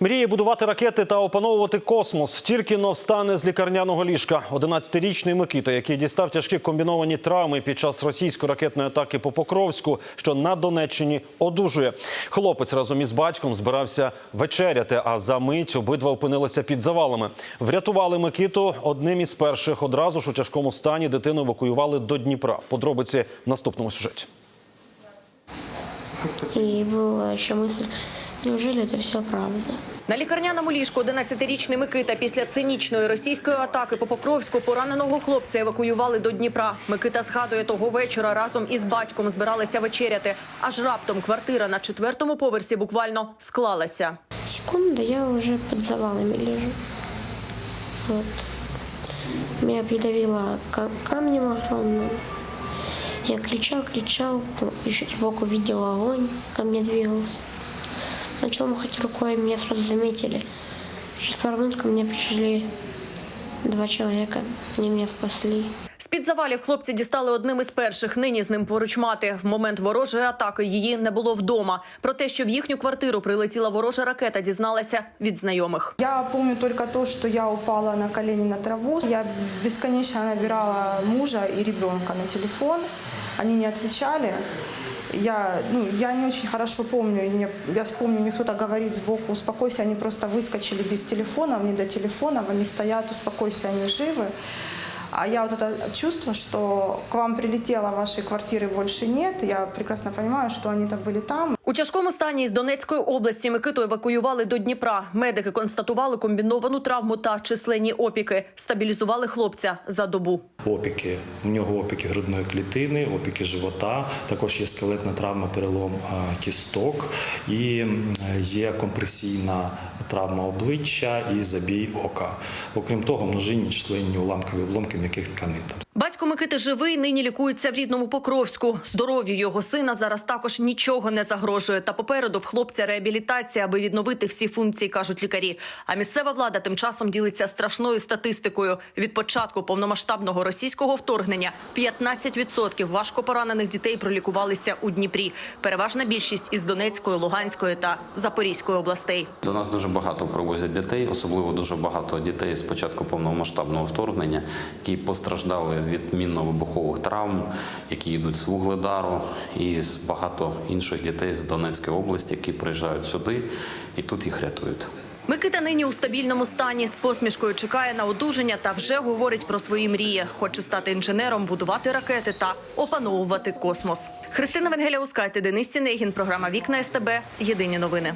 Мріє будувати ракети та опановувати космос. Тільки но встане з лікарняного ліжка. 11-річний Микита, який дістав тяжкі комбіновані травми під час російської ракетної атаки по Покровську, що на Донеччині одужує. Хлопець разом із батьком збирався вечеряти, а за мить обидва опинилися під завалами. Врятували Микиту одним із перших. Одразу ж у тяжкому стані дитину евакуювали до Дніпра. Подробиці в наступному сюжеті. И была еще мысль, неужели это все правда? На лікарняному ліжку 11-річний Микита після цинічної російської атаки по Покровську пораненого хлопця евакуювали до Дніпра. Микита згадує, того вечора разом із батьком збиралися вечеряти. Аж раптом квартира на четвертому поверсі буквально склалася. Секунда, я уже под завалами лежу. Вот. Меня придавило ка- камнем огромным. Я кричал, кричал, еще сбоку видел огонь, ко мне двигался. Начал махать рукой, меня сразу заметили. Через пару минут ко мне пришли два человека, они меня спасли. З-під завалів хлопці дістали одним із перших. Нині з ним поруч мати. В момент ворожої атаки її не було вдома. Про те, що в їхню квартиру прилетіла ворожа ракета, дізналася від знайомих. Я помню только то, что я упала на колени на траву. Я бесконечно набирала мужа и ребенка на телефон. Они не отвечали. Я, ну, я не очень хорошо помню. Мне, я вспомню, мне кто-то говорит сбоку, успокойся. Они просто выскочили без телефонов, не до телефонов. Они стоят, успокойся, они живы. А я вот это чувство, что к вам прилетело, вашей квартиры больше нет. Я прекрасно понимаю, что они-то были там. У тяжкому стані із Донецької області Микиту евакуювали до Дніпра. Медики констатували комбіновану травму та численні опіки. Стабілізували хлопця за добу. опіки. У нього опіки грудної клітини, опіки живота, також є скелетна травма, перелом кісток і є компресійна травма обличчя і забій ока. Окрім того, множинні численні уламкові обломки м'яких тканин. Батько Микити живий, нині лікується в рідному Покровську. Здоров'ю його сина зараз також нічого не загрожує. Та попереду в хлопця реабілітація, аби відновити всі функції, кажуть лікарі. А місцева влада тим часом ділиться страшною статистикою. Від початку повномасштабного російського вторгнення 15% важко поранених дітей пролікувалися у Дніпрі. Переважна більшість із Донецької, Луганської та Запорізької областей. До нас дуже багато привозять дітей, особливо дуже багато дітей з початку повномасштабного вторгнення, які постраждали від мінно-вибухових травм, які йдуть з вугледару, і з багато інших дітей з Донецької області, які приїжджають сюди і тут їх рятують. Микита нині у стабільному стані з посмішкою чекає на одужання та вже говорить про свої мрії. Хоче стати інженером, будувати ракети та опановувати космос. Христина Венгеля Ускайте, Денис Сінегін. Програма Вікна СТБ. Єдині новини.